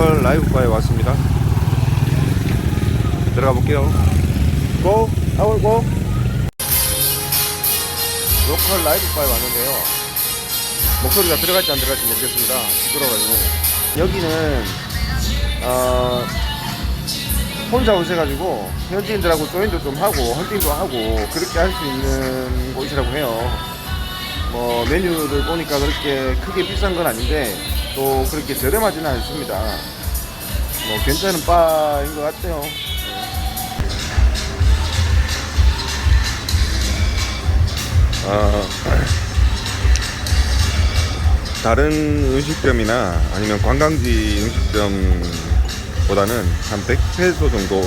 로컬 라이브바에 왔습니다. 들어가 볼게요. 고! 아울 고! 로컬 라이브바에 왔는데요. 목소리가 들어갈지 안 들어갈지 모르겠습니다. 시끄러워가지고. 여기는, 어, 혼자 오셔가지고 현지인들하고 조인도 좀 하고 헌팅도 하고 그렇게 할 수 있는 곳이라고 해요. 뭐 메뉴를 보니까 그렇게 크게 비싼 건 아닌데 또 그렇게 저렴하지는 않습니다. 뭐 괜찮은 바인 것 같아요. 어, 다른 음식점이나 아니면 관광지 음식점보다는 한 100페소 정도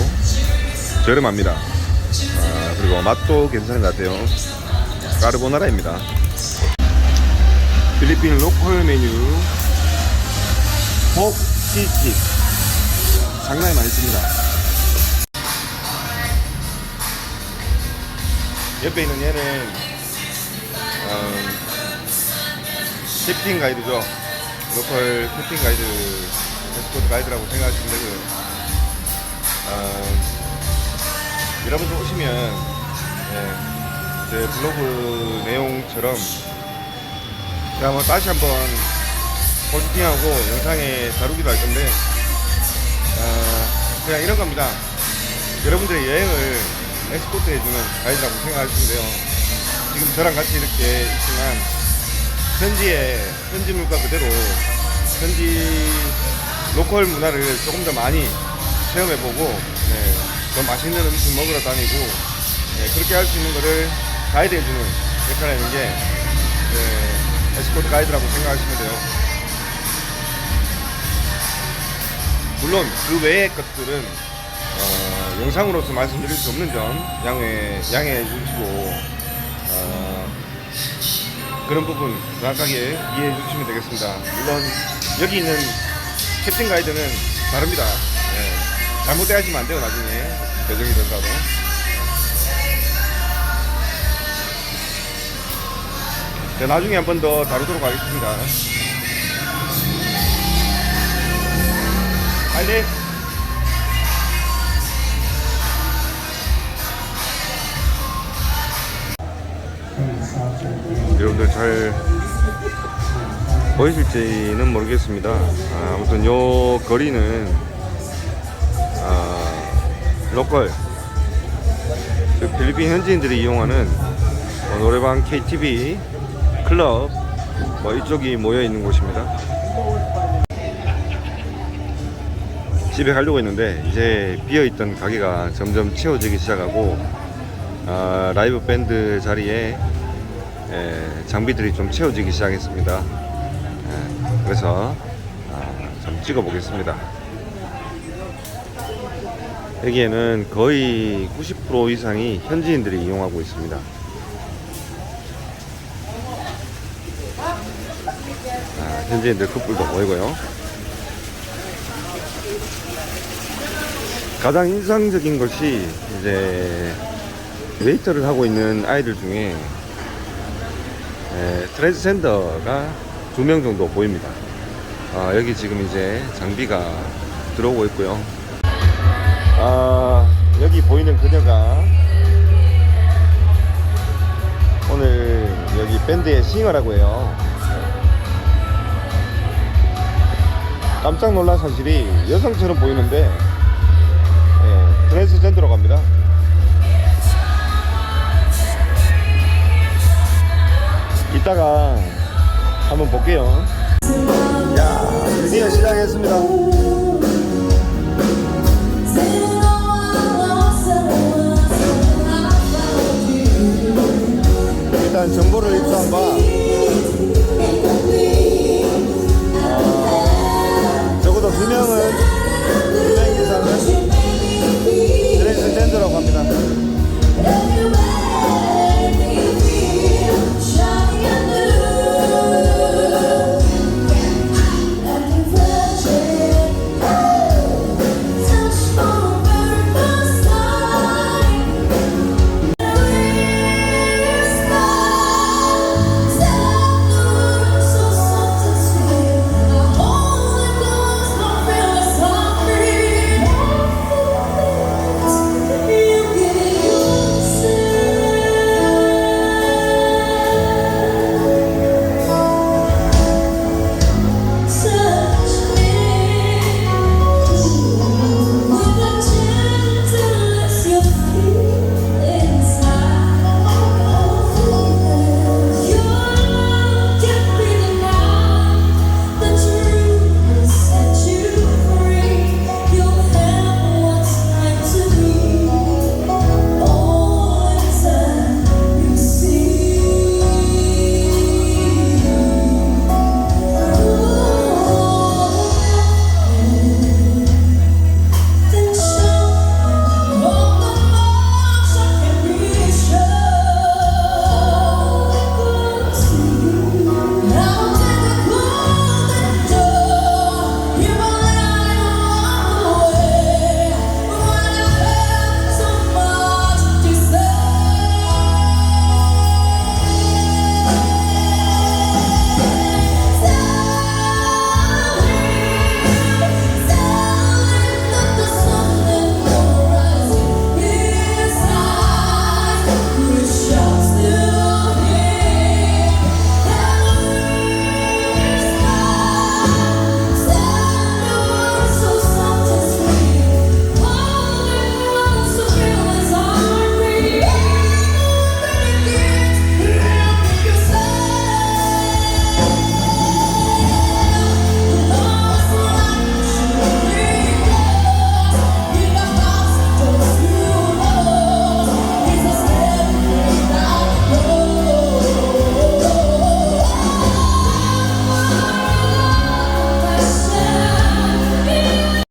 저렴합니다. 아, 그리고 맛도 괜찮은 것 같아요. 까르보나라입니다. 필리핀 로컬 메뉴 폭치치 상당히 맛있습니다. 옆에 있는 얘는 음, 캡틴 가이드죠. 로컬 캡틴 가이드, 에스코트 가이드라고 생각하시면 되고요. 음, 여러분들 오시면 예, 제 블로그 내용처럼 제가 다시 한번 포스팅하고 영상에 다루기도 할 건데 어, 그냥 이런 겁니다. 여러분들의 여행을 엑스포트 해주는 가이드라고 생각하시면 돼요. 지금 저랑 같이 이렇게 있지만 현지의 현지 물가 그대로 현지 로컬 문화를 조금 더 많이 체험해보고 네, 더 맛있는 음식 먹으러 다니고 네, 그렇게 할 수 있는 거를 가이드 해주는 역할을 하는 게 네, 에스코트 가이드라고 생각하시면 돼요. 물론 그 외의 것들은 어, 영상으로서 말씀드릴 수 없는 점 양해 양해해 주시고 어, 그런 부분 정확하게 이해해 주시면 되겠습니다. 물론 여기 있는 캡틴 가이드는 다릅니다. 예, 잘못되어지면 안 돼요 나중에 배정이 된다고. 자, 나중에 한 번 더 다루도록 하겠습니다. 빨리. 여러분들 잘 보이실지는 모르겠습니다. 아, 아무튼 요 거리는 아, 로컬 그 필리핀 현지인들이 이용하는 뭐 노래방, KTV, 클럽 뭐 이쪽이 모여 있는 곳입니다. 집에 가려고 했는데 이제 비어 있던 가게가 점점 채워지기 시작하고 아, 라이브 밴드 자리에 에, 장비들이 좀 채워지기 시작했습니다. 에, 그래서 아, 좀 찍어 보겠습니다. 여기에는 거의 90% 이상이 현지인들이 이용하고 있습니다. 아, 현지인들 커플도 보이고요. 가장 인상적인 것이 이제 웨이터를 하고 있는 아이들 중에 에, 트랜스젠더가 두 명 정도 보입니다. 아, 여기 지금 이제 장비가 들어오고 있고요. 아, 여기 보이는 그녀가 오늘 여기 밴드의 싱어라고 해요. 깜짝 놀란 사실이 여성처럼 보이는데 예, 트랜스젠더로 갑니다. 이따가 한번 볼게요. 야, 드디어 시작했습니다. 정보를 입수한 바,